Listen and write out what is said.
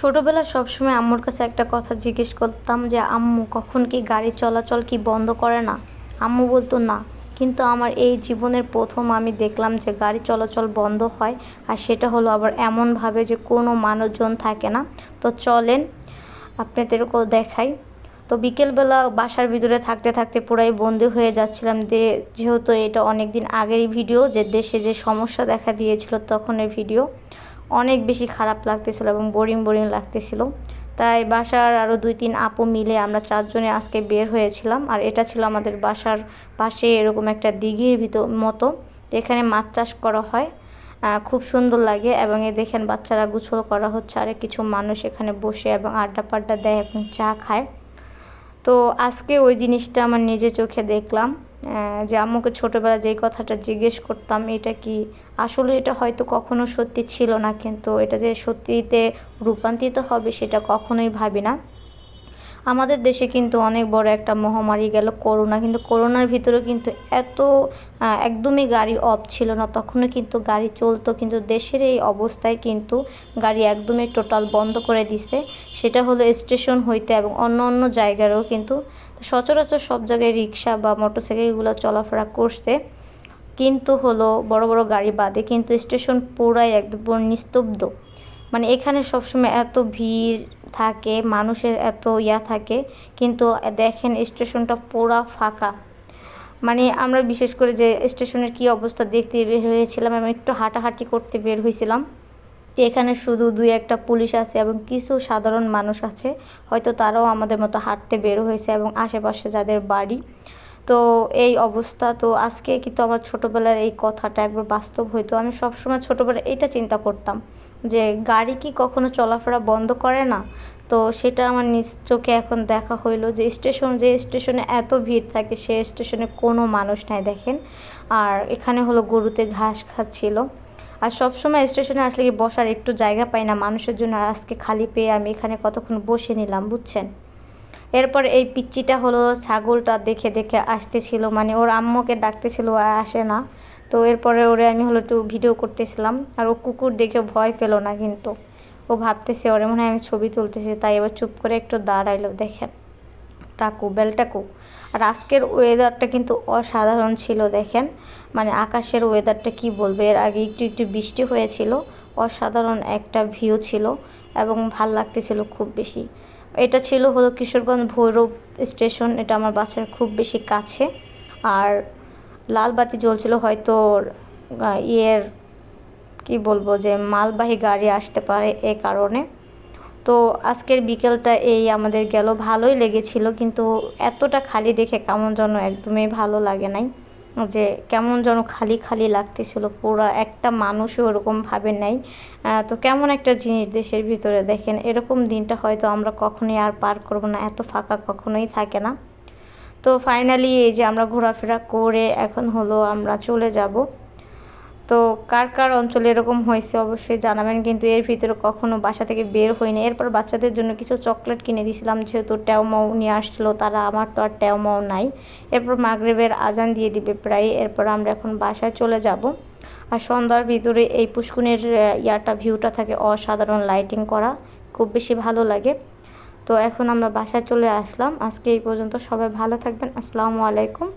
ছোটোবেলা সবসময় আম্মুর কাছে একটা কথা জিজ্ঞেস করতাম যে, আম্মু, কখন কি গাড়ি চলাচল কি বন্ধ করে না? আম্মু বলতো, না। কিন্তু আমার এই জীবনের প্রথম আমি দেখলাম যে, গাড়ি চলাচল বন্ধ হয় আর সেটা হলো আবার এমনভাবে যে, কোনো মানুষজন থাকে না। তো চলেন, আপনাদেরকেও দেখাই। তো বিকেলবেলা বাসার ভিতরে থাকতে থাকতে পুরাই বন্দি হয়ে যাচ্ছিলাম। দে, যেহেতু এটা অনেক দিন আগেরই ভিডিও, যে দেশে যে সমস্যা দেখা দিয়েছিল তখনের ভিডিও। অনেক বেশি খারাপ লাগতেছিল এবং বোরিং বোরিং লাগতেছিল। তাই বাসার আরও দুই তিন আপু মিলে আমরা চারজনে আজকে বের হয়েছিলাম। আর এটা ছিল আমাদের বাসার পাশে এরকম একটা দিঘির ভিতর মতো। এখানে মাছ চাষ করা হয়। খুব সুন্দর লাগে এবং এ দেখেন বাচ্চারা গুছল করা হচ্ছে। আর কিছু মানুষ এখানে বসে এবং আড্ডা পাড্ডা দেয় এবং চা খায়। তো আজকে ওই জিনিসটা আমার নিজে চোখে দেখলাম। যে আম্মুকে ছোটোবেলা যেই কথাটা জিজ্ঞেস করতাম, এটা কি আসলে এটা হয়তো কখনো সত্যি ছিল না, কিন্তু এটা যে সত্যিতে রূপান্তরিত হবে সেটা কখনোই ভাবি না। আমাদের দেশে কিন্তু অনেক বড় একটা মহামারী গেল করোনা কিন্তু করোনার ভিতরেও কিন্তু এত একদমই গাড়ি অফ ছিল না। তখনও কিন্তু গাড়ি চলতো, কিন্তু দেশের এই অবস্থায় কিন্তু গাড়ি একদমই টোটাল বন্ধ করে দিছে। সেটা হলো স্টেশন হইতে এবং অন্য অন্য জায়গারও কিন্তু সচরাচর সব জায়গায় রিক্সা বা মোটরসাইকেলগুলো চলাফেরা করছে। কিন্তু হলো বড় বড় গাড়ি বাদে কিন্তু স্টেশন পুরাই একদম নিস্তব্ধ। মানে এখানে সবসময় এত ভিড় থাকে, মানুষের এত ইয়া থাকে, কিন্তু দেখেন স্টেশনটা পুরা ফাঁকা। মানে আমরা বিশেষ করে যে স্টেশনের কি অবস্থা দেখতে বের হয়েছিলাম, আমি একটু হাঁটাহাঁটি করতে বের হয়েছিলাম। এখানে শুধু দুই একটা পুলিশ আছে এবং কিছু সাধারণ মানুষ আছে, হয়তো তারাও আমাদের মতো হাঁটতে বের হয়েছে এবং আশেপাশে যাদের বাড়ি। তো এই অবস্থা, তো আজকে কিন্তু আমার ছোটোবেলার এই কথাটা একবার বাস্তব হইতো। আমি সবসময় ছোটোবেলায় এটা চিন্তা করতাম যে গাড়ি কি কখনো চলাফেরা বন্ধ করে না? তো সেটা আমার নিজ চোখে এখন দেখা হইল যে স্টেশন, যে স্টেশনে এত ভিড় থাকে সে স্টেশনে কোনো মানুষ নাই, দেখেন। আর এখানে হলো গরুতে ঘাস খাচ্ছিল। আর সবসময় স্টেশনে আসলে কি বসার একটু জায়গা পাই না মানুষের জন্য। আজকে খালি পেয়ে আমি এখানে কতক্ষণ বসে নিলাম, বুঝছেন? এরপর এই পিচ্চিটা হলো ছাগলটা দেখে দেখে আসতেছিল মানে ওর আম্মুকে ডাকতেছিল আসে না। তো এরপরে ওরে আমি হলো একটু ভিডিও করতেছিলাম, আর ও কুকুর দেখে ভয় পেল না কিন্তু। ও ভাবতেছে, ওরে, মনে হয় আমি ছবি তুলতেছি। তাই এবার চুপ করে একটু দাঁড়াইলো, দেখেন, টাকু বেলটাকু আর আজকের ওয়েদারটা কিন্তু অসাধারণ ছিল, দেখেন। মানে আকাশের ওয়েদারটা কি বলবে? এর আগে একটু একটু বৃষ্টি হয়েছিল, অসাধারণ একটা ভিউ ছিল, এবং ভালো লাগতেছিল খুব বেশি। এটা ছিল হলো কিশোরগঞ্জ ভৈরব স্টেশন, এটা আমার বাসার খুব বেশি কাছে। আর লাল বাতি জ্বলছিল হয়তো ইয়ের কি বলব যে মালবাহী গাড়ি আসতে পারে এ কারণে। তো আজকের বিকেলটা এই আমাদের গেল, ভালোই লেগেছিল, কিন্তু এতটা খালি দেখে কেমন যেন একদমই ভালো লাগে নাই। যে কেমন যেন খালি খালি লাগতেছিল, পুরো একটা মানুষও ওরকমভাবে নাই। তো কেমন একটা জিনিস দেশের ভিতরে দেখেন, এরকম দিনটা হয়তো আমরা কখনোই আর পার করব না, এত ফাঁকা কখনোই থাকে না। তো ফাইনালি এই যে আমরা ঘোরাফেরা করে এখন হলো আমরা চলে যাব। তো কার কার অঞ্চলে এরকম হয়েছে অবশ্যই জানাবেন, কিন্তু এর ভিতরে কখনো বাসা থেকে বের হয়নি এরপর বাচ্চাদের জন্য কিছু চকলেট কিনে দিয়েছিলাম যেহেতু ট্যাওমাও নিয়ে আসছিল, তারা আমার তো আর ট্যাওমাও নাই। এরপর মাগরেবের আজান দিয়ে দিবে প্রায়, এরপর আমরা এখন বাসায় চলে যাব। আর সন্ধ্যার ভিতরে এই পুষ্কুনের ইয়াটা, ভিউটা থাকে অসাধারণ লাইটিং করা, খুব বেশি ভালো লাগে। তো এখন আমরা বাসায় চলে আসলাম। আজকে এই পর্যন্ত সবাই ভালো থাকবেন। আসসালামু আলাইকুম।